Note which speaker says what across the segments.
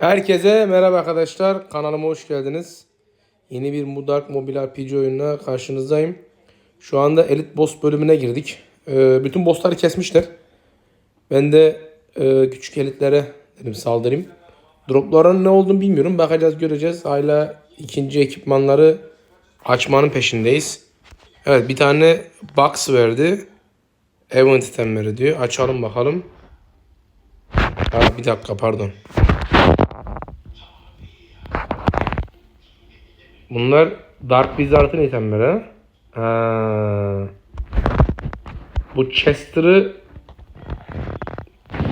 Speaker 1: Herkese merhaba arkadaşlar. Kanalıma hoş geldiniz. Yeni bir Mudark Mobile RPG oyununa karşınızdayım. Şu anda Elite Boss bölümüne girdik. Ee, bütün bossları kesmişler. Ben de e, küçük elitlere dedim saldırayım. Dropların ne olduğunu bilmiyorum. Bakacağız göreceğiz. Hala ikinci ekipmanları açmanın peşindeyiz. Evet bir tane box verdi. Event itemleri diyor. Açalım bakalım. Bir dakika pardon. Bunlar Dark Wizard'ın itemleri. Ha. Bu Chester'ı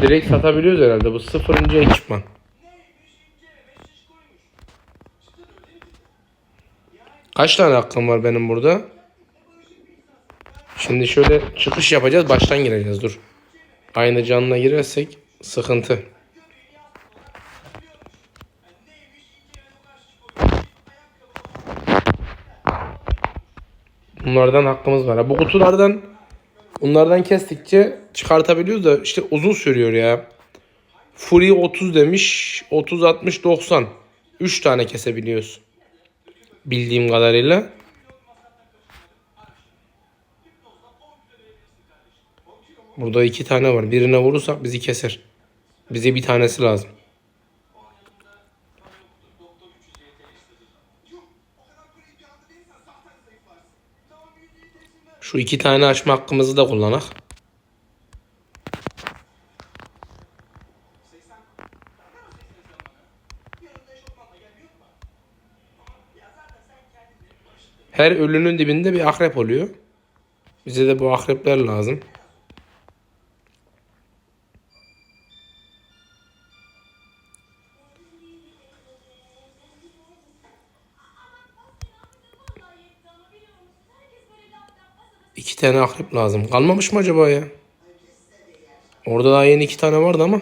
Speaker 1: direkt satabiliyoruz herhalde. Bu sıfırıncı ekipman. Kaç tane hakkım var benim burada? Şimdi şöyle çıkış yapacağız. Baştan gireceğiz. Dur. Aynı canına girersek sıkıntı. Bunlardan hakkımız var. Bu kutulardan bunlardan kestikçe çıkartabiliyoruz da işte uzun sürüyor ya. Fury 30 demiş. 30 60 90. 3 tane kesebiliyoruz. Bildiğim kadarıyla. Burada iki tane var. Birine vurursak bizi keser. Bize bir tanesi lazım. Şu iki tane açma hakkımızı da kullanak. Her ölünün dibinde bir akrep oluyor. Bize de bu akrepler lazım. Tane akrep lazım. Kalmamış mı acaba ya? Orada daha yeni iki tane vardı ama.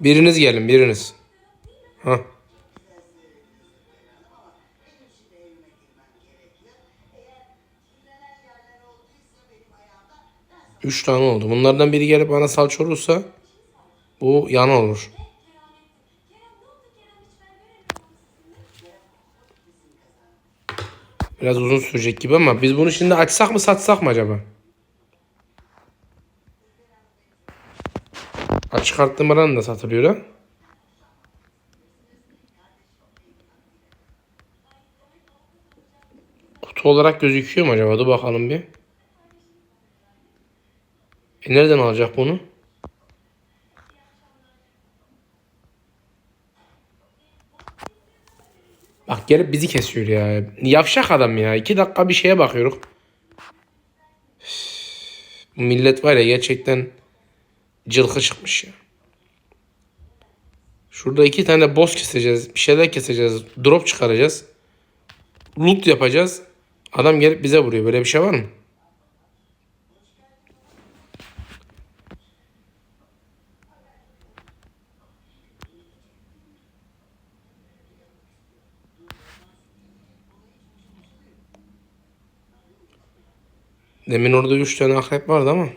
Speaker 1: Biriniz gelin biriniz. Hah. Üç tane oldu. Bunlardan biri gelip bana salça olursa bu yan olur. Biraz uzun sürecek gibi ama biz bunu şimdi açsak mı satsak mı acaba? Açık arttırmadan da satılıyor ha. Kutu olarak gözüküyor mu acaba? Dur bakalım bir. E nereden alacak bunu? Bak gelip bizi kesiyor ya. Yavşak adam ya. İki dakika bir şeye bakıyoruz. Bu millet var ya gerçekten cılkı çıkmış ya. Şurada iki tane boss keseceğiz. Bir şeyler keseceğiz. Drop çıkaracağız. Loot yapacağız. Adam gelip bize vuruyor. Böyle bir şey var mı? Demin orada 3 tane akrep vardı ama.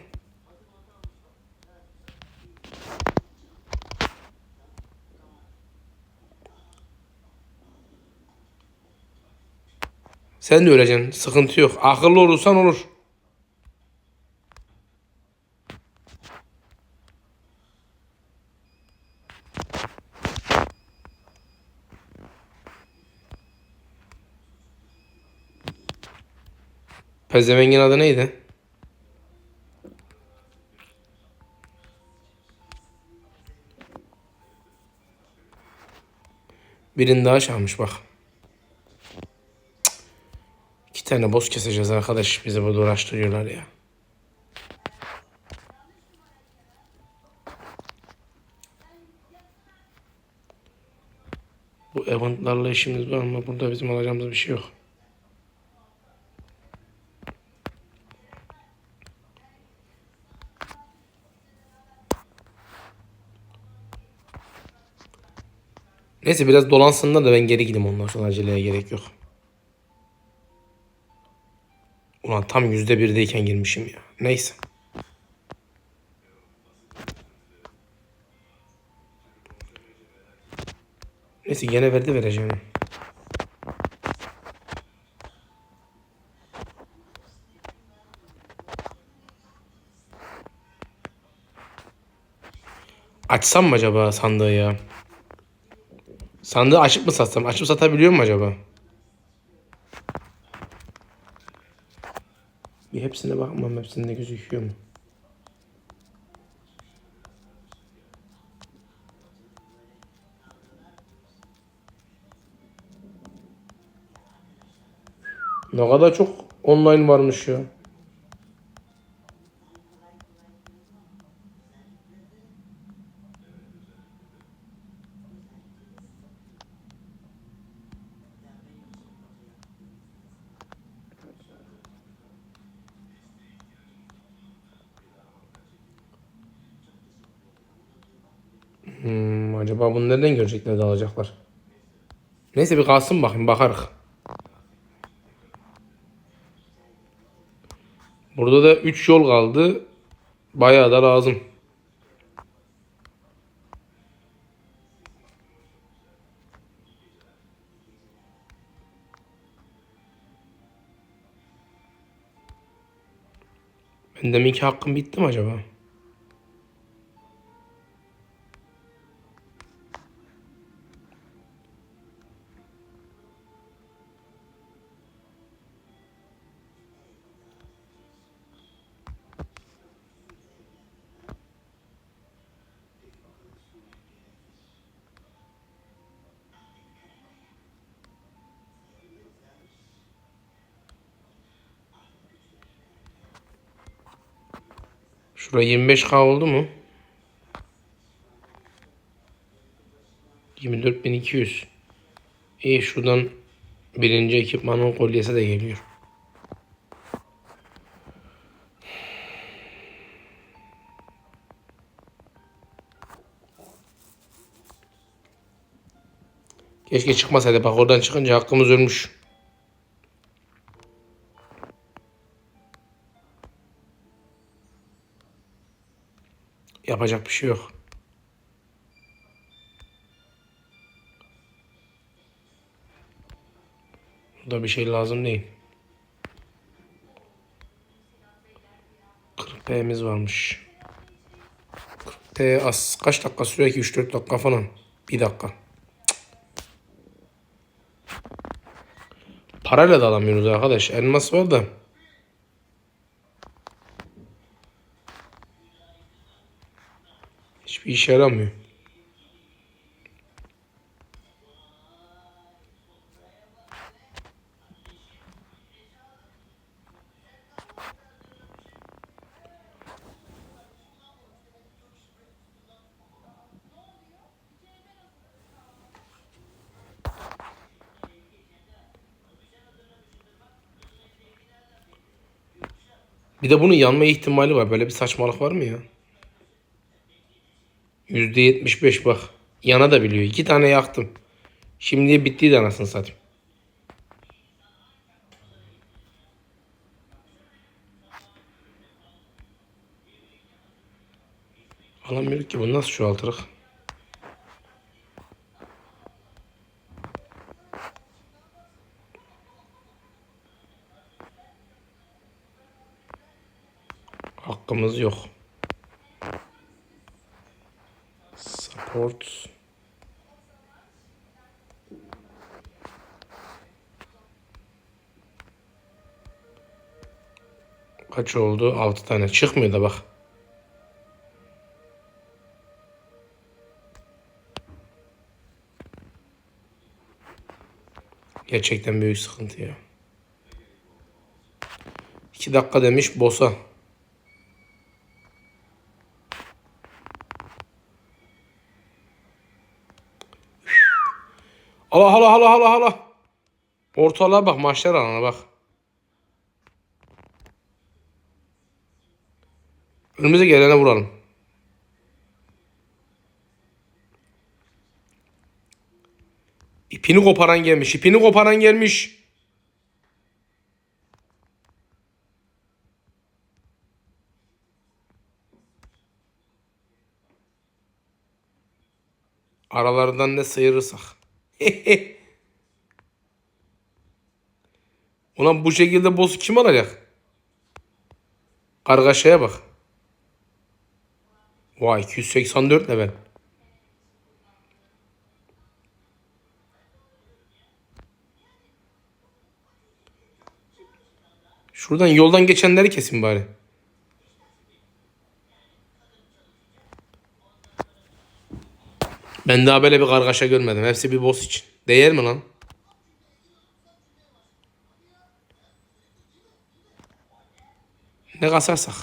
Speaker 1: Sen de öleceksin. Sıkıntı yok. Akıllı olursan olur. Pezevengin adı neydi? Birini daha çalmış bak. İki tane boss keseceğiz arkadaş. Bizi burada uğraştırıyorlar ya. Bu eventlarla işimiz var ama burada bizim alacağımız bir şey yok. Neyse biraz dolansınlar da ben geri gideyim ondan sonra aceleye gerek yok. Ulan tam yüzde birdeyken girmişim ya. Neyse. Neyse gene verdi vereceğim. Açsam mı acaba sandığı ya? Sandığı açıp mı satsam? Açıp satabiliyor mu acaba? Bir hepsine bakmam. Hepsinde gözüküyor mu? Ne kadar çok online varmış ya. Acaba bunu nereden görecekler de alacaklar? Neyse bir kalsın bakayım bakarız. Burada da 3 yol kaldı. Bayağı da lazım. Ben deminki hakkım bitti mi acaba? Şurada 25k oldu mu? 24.200. İyi şuradan birinci ekipmanın kolyesi de geliyor. Keşke çıkmasaydı bak oradan çıkınca hakkımız ölmüş. Yapacak bir şey yok. Burada bir şey lazım değil. 40P'miz varmış. 40P az. Kaç dakika sürüyor ki? 3-4 dakika falan. 1 dakika. Parayla da alamıyoruz arkadaş. Elmas var da. Hiçbir işe yaramıyor. Bir de bunun yanma ihtimali var. Böyle bir saçmalık var mı ya? %75 bak. Yana da biliyor. İki tane yaktım. Şimdi bittiydi anasını satayım. Alamıyoruz ki bunu nasıl çoğaltırız? Hakkımız yok. Support. Kaç oldu? 6 tane. Çıkmıyor da bak. Gerçekten büyük sıkıntı ya. 2 dakika demiş bosa. Hala hala hala hala hala. Ortalığa bak maçlar alana bak. Önümüze gelene vuralım. İpini koparan gelmiş. İpini koparan gelmiş. Aralarından ne sıyırırsak. Ulan bu şekilde boss'u kim alacak? Kargaşaya bak. Vay 284 level. Şuradan yoldan geçenleri kesin bari. Ben daha böyle bir kargaşa görmedim. Hepsi bir boss için. Değer mi lan? Ne kasarsak.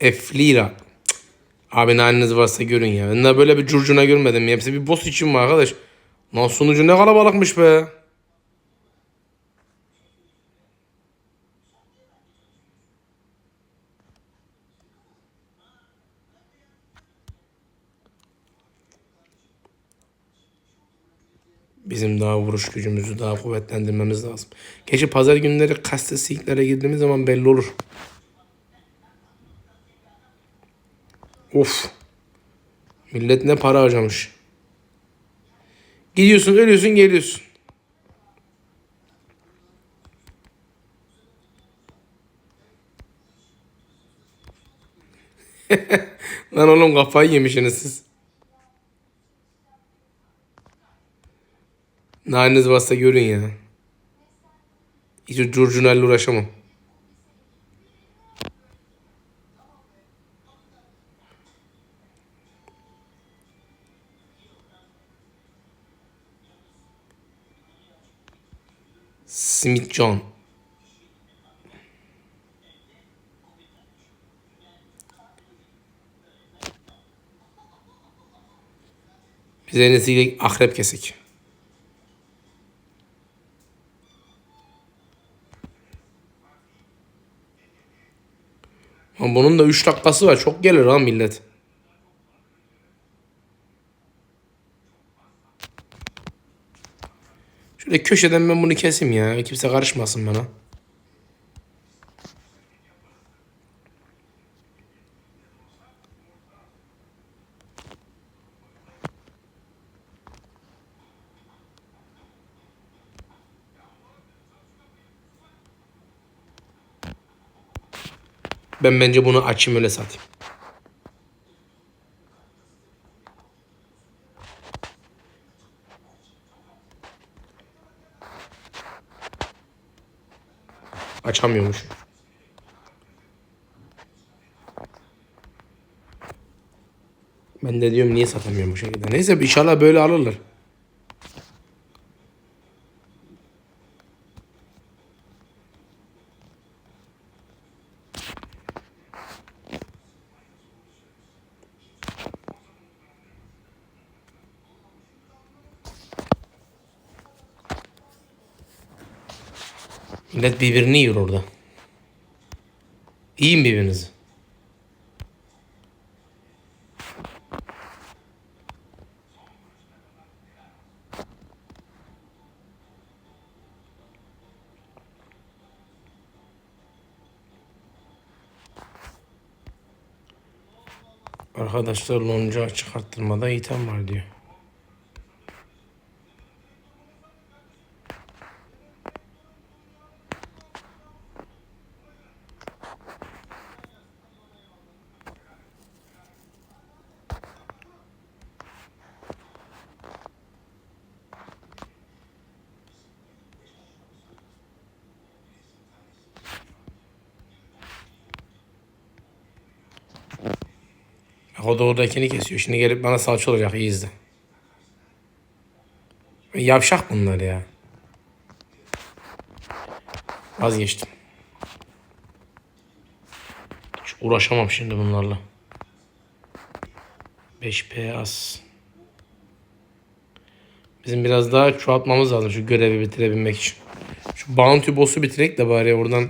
Speaker 1: Eflira. Abi haliniz varsa görün ya. Ben daha böyle bir curcuna görmedim. Hepsi bir boss için mi arkadaş? Lan sunucu ne kalabalıkmış be. Bizim daha vuruş gücümüzü daha kuvvetlendirmemiz lazım. Gerçi pazar günleri kastesiklere girdiğimiz zaman belli olur. Of. Millet ne para harcamış. Gidiyorsun, ölüyorsun, geliyorsun. Lan oğlum kafayı yemişsiniz siz. Haliniz varsa görün ya. Hiç curcunayla uğraşamam. Smith John. Biz en akrep kesik. Ama bunun da 3 dakikası var. Çok gelir ha millet. Şöyle köşeden ben bunu keseyim ya. Kimse karışmasın bana. Ben bence bunu açayım öyle satayım. Açamıyormuş. Ben de diyorum niye satamıyorum bu şekilde. Neyse inşallah böyle alırlar. Millet birbirini yiyor orada. Yiyin birbirinizi. Arkadaşlar lonca çıkarttırmada item var diyor. O da oradakini kesiyor. Şimdi gelip bana salça olacak. iyi izle. Yavşak bunlar ya. Vazgeçtim. Hiç uğraşamam şimdi bunlarla. 5P az. Bizim biraz daha çoğaltmamız lazım şu görevi bitirebilmek için. Şu bounty boss'u bitirek de bari oradan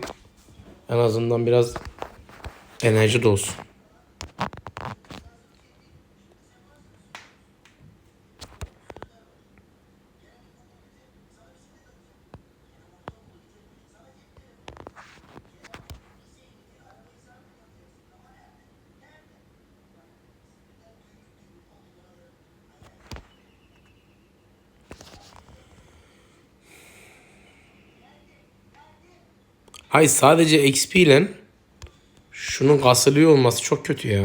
Speaker 1: en azından biraz enerji de olsun. Hay sadece XP ile şunun kasılıyor olması çok kötü ya.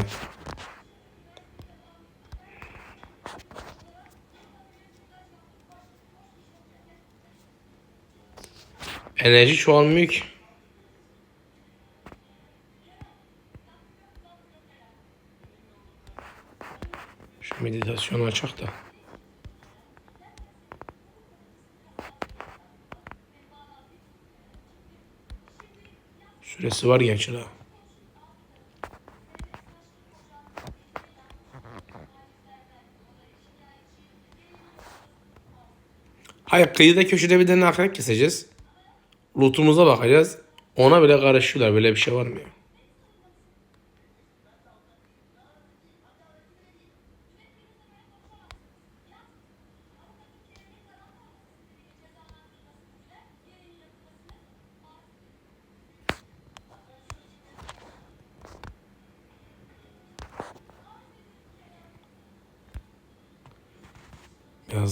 Speaker 1: Enerji çoğalmıyor ki. Şu meditasyonu açak da. Süresi var gerçi. Hayır kıyıda köşede bir tane akrep keseceğiz. Lootumuza bakacağız. Ona bile karışıyorlar. Böyle bir şey var mı ya?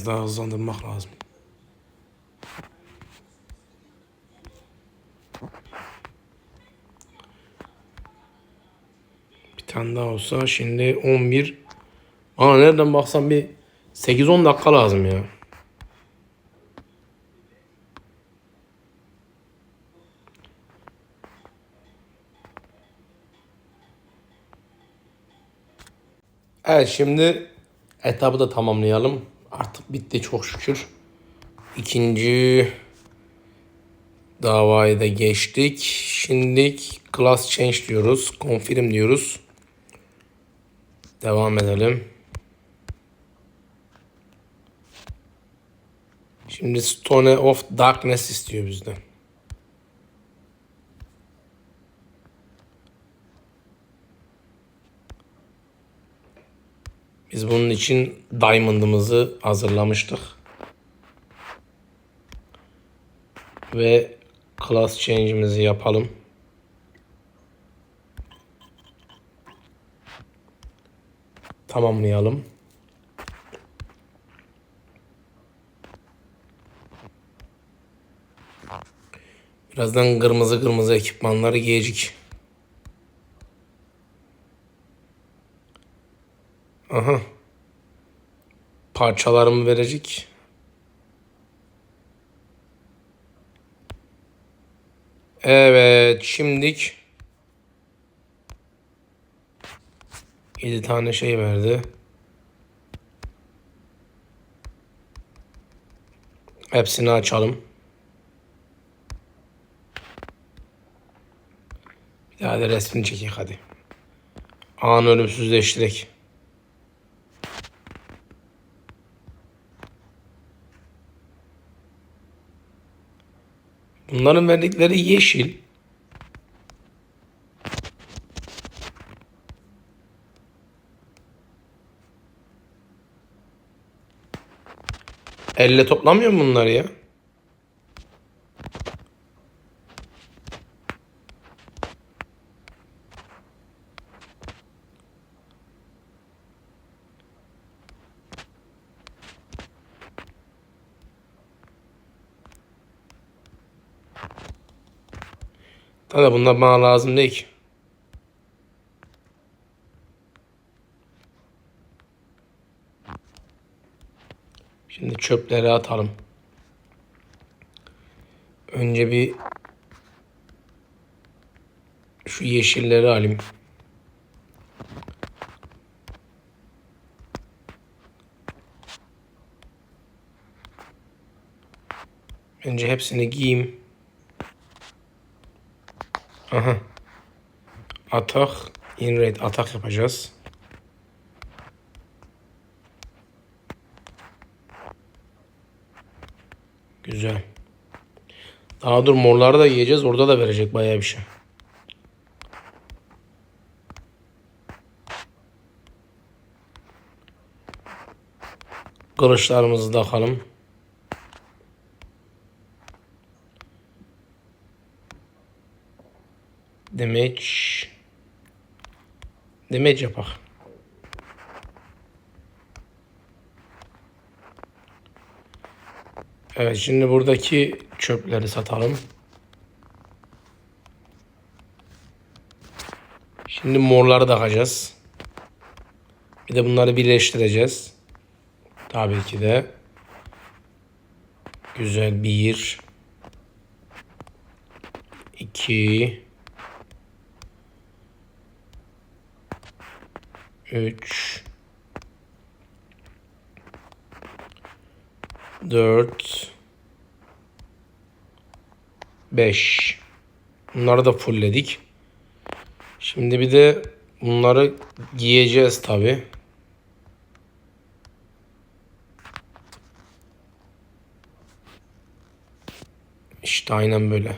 Speaker 1: Daha hızlandırmak lazım. Bir tane daha olsa şimdi 11 Aa nereden baksam bir 8-10 dakika lazım ya. Evet şimdi etabı da tamamlayalım. Artık bitti çok şükür. İkinci davayı da geçtik. Şimdi class change diyoruz. Confirm diyoruz. Devam edelim. Şimdi Stone of Darkness istiyor bizden. Biz bunun için Diamond'ımızı hazırlamıştık. Ve class change'imizi yapalım. Tamamlayalım. Birazdan kırmızı kırmızı ekipmanları giyecek. Aha. Parçalarımı verecek. Evet, şimdik 7 tane şey verdi. Hepsini açalım. Bir daha da resmini çekeyim hadi. Anı ölümsüzleştirek. Bunların verdikleri yeşil. Elle toplamıyor mu bunları ya? Tabii bunlar bana lazım değil ki. Şimdi çöpleri atalım. Önce bir şu yeşilleri alayım. Önce hepsini giyeyim. Aha. Atak, in rate atak yapacağız. Güzel. Daha dur morları da yiyeceğiz. Orada da verecek bayağı bir şey. Kılıçlarımızı takalım. Damage. Damage yapak. Evet şimdi buradaki çöpleri satalım. Şimdi morları takacağız. Bir de bunları birleştireceğiz. Tabii ki de. Güzel bir. iki, Üç. Dört. Beş. Bunları da fullledik. Şimdi bir de bunları giyeceğiz tabi. İşte aynen böyle.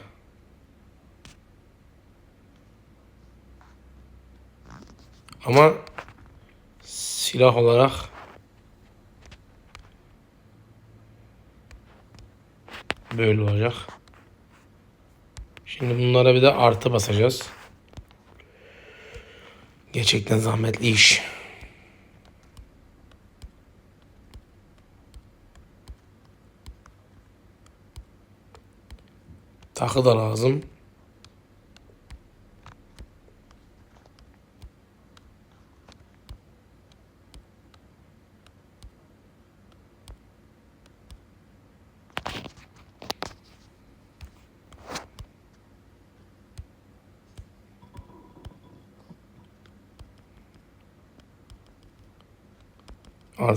Speaker 1: Ama silah olarak böyle olacak. Şimdi bunlara bir de artı basacağız. Gerçekten zahmetli iş. Takı da lazım.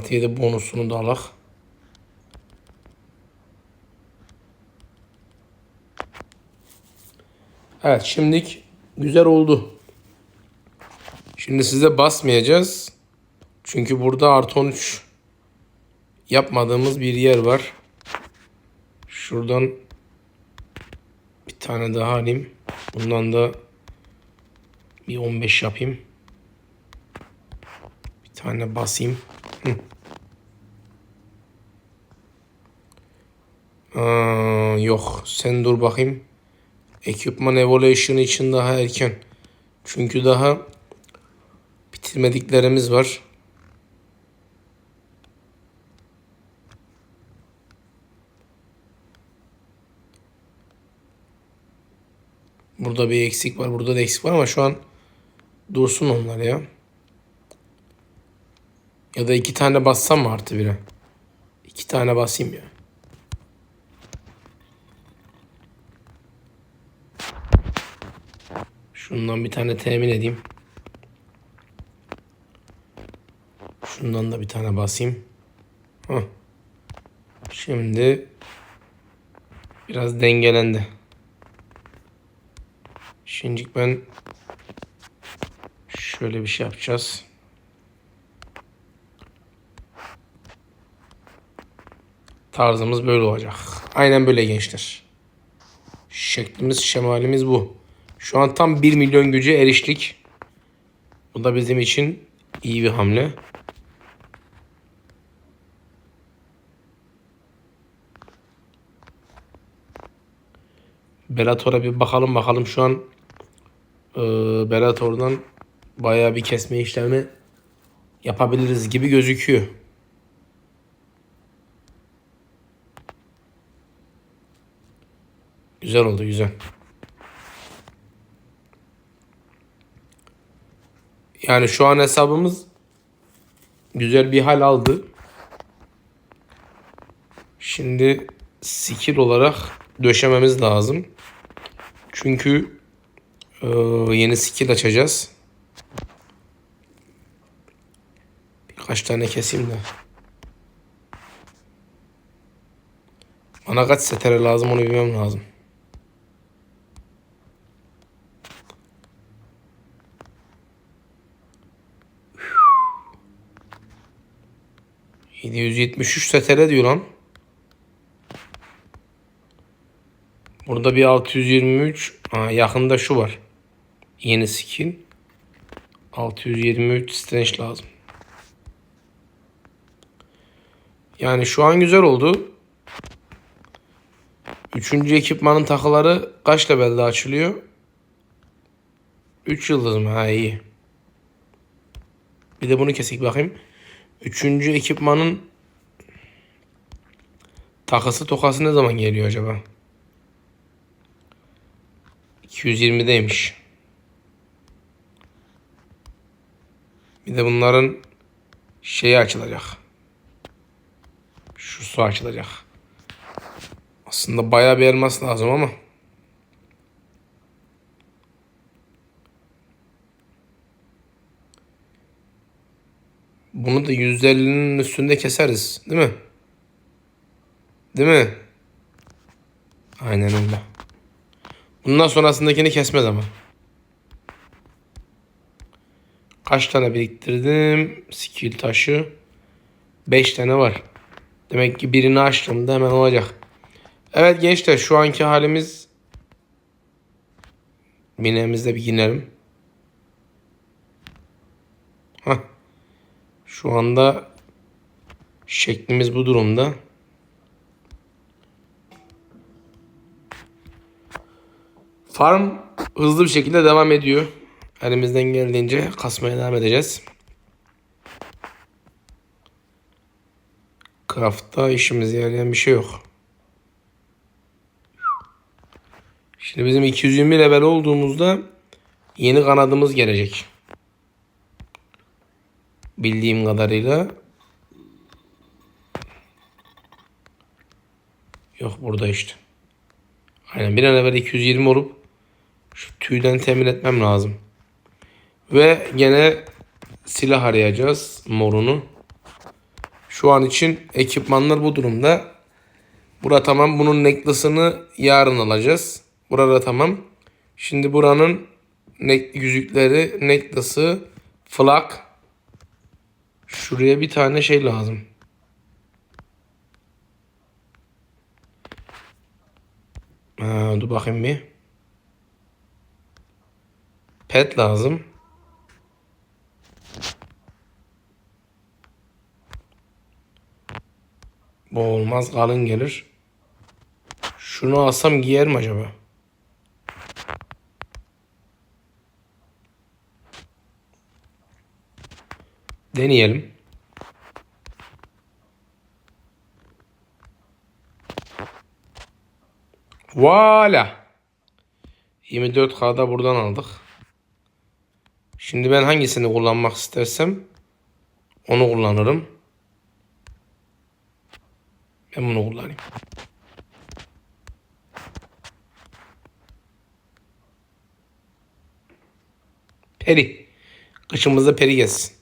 Speaker 1: Artı 7 bonusunu da alak. Evet şimdilik güzel oldu. Şimdi size basmayacağız. Çünkü burada artı 13 yapmadığımız bir yer var. Şuradan bir tane daha alayım. Bundan da bir 15 yapayım. Bir tane basayım. Aa, yok sen dur bakayım. Ekipman Evolution için daha erken. Çünkü daha bitirmediklerimiz var. Burada bir eksik var. Burada da eksik var ama şu an dursun onlar ya. Ya da iki tane bassam mı artı bire? İki tane basayım ya. Şundan bir tane temin edeyim. Şundan da bir tane basayım. Hah. Şimdi biraz dengelendi. Şimdi ben şöyle bir şey yapacağız. Tarzımız böyle olacak. Aynen böyle gençler. Şeklimiz, şemalimiz bu. Şu an tam 1 milyon güce eriştik. Bu da bizim için iyi bir hamle. Bellator'a bir bakalım bakalım şu an e, Bellator'dan bayağı bir kesme işlemi yapabiliriz gibi gözüküyor. Güzel oldu güzel. Yani şu an hesabımız güzel bir hal aldı. Şimdi skill olarak döşememiz lazım. Çünkü e, yeni skill açacağız. Birkaç tane keseyim de. Bana kaç setere lazım onu bilmem lazım. ...773 setere diyor lan. Burada bir 623... Ha, yakında şu var. Yeni skin. 623 stench lazım. Yani şu an güzel oldu. Üçüncü ekipmanın takıları kaç levelde açılıyor? 3 yıldız mı? Ha iyi. Bir de bunu kesik bakayım. Üçüncü ekipmanın takısı tokası ne zaman geliyor acaba? 220'deymiş. Bir de bunların şeyi açılacak. Şu su açılacak. Aslında bayağı bir elmas lazım ama. Bunu da 150'nin üstünde keseriz. Değil mi? Değil mi? Aynen öyle. Bundan sonrasındakini kesmez ama. Kaç tane biriktirdim? Skill taşı. 5 tane var. Demek ki birini açtığımda hemen olacak. Evet gençler şu anki halimiz binemizde bir ginelim. Hah. Şu anda şeklimiz bu durumda. Farm hızlı bir şekilde devam ediyor. Elimizden geldiğince kasmaya devam edeceğiz. Craft'ta işimize yarayan bir şey yok. Şimdi bizim 220 level olduğumuzda yeni kanadımız gelecek. Bildiğim kadarıyla. Yok burada işte. Aynen bir an evvel 220 olup şu tüyden temin etmem lazım. Ve gene silah arayacağız morunu. Şu an için ekipmanlar bu durumda. Bura tamam. Bunun necklace'ını yarın alacağız. Burada tamam. Şimdi buranın yüzükleri, necklace'ı, flak. Şuraya bir tane şey lazım. Ha, dur bakayım bir. Pet lazım. Bu olmaz kalın gelir. Şunu alsam giyer mi acaba? Deneyelim. Voila. 24K'da buradan aldık. Şimdi ben hangisini kullanmak istersem onu kullanırım. Ben bunu kullanayım. Peri. Kışımızda peri gelsin.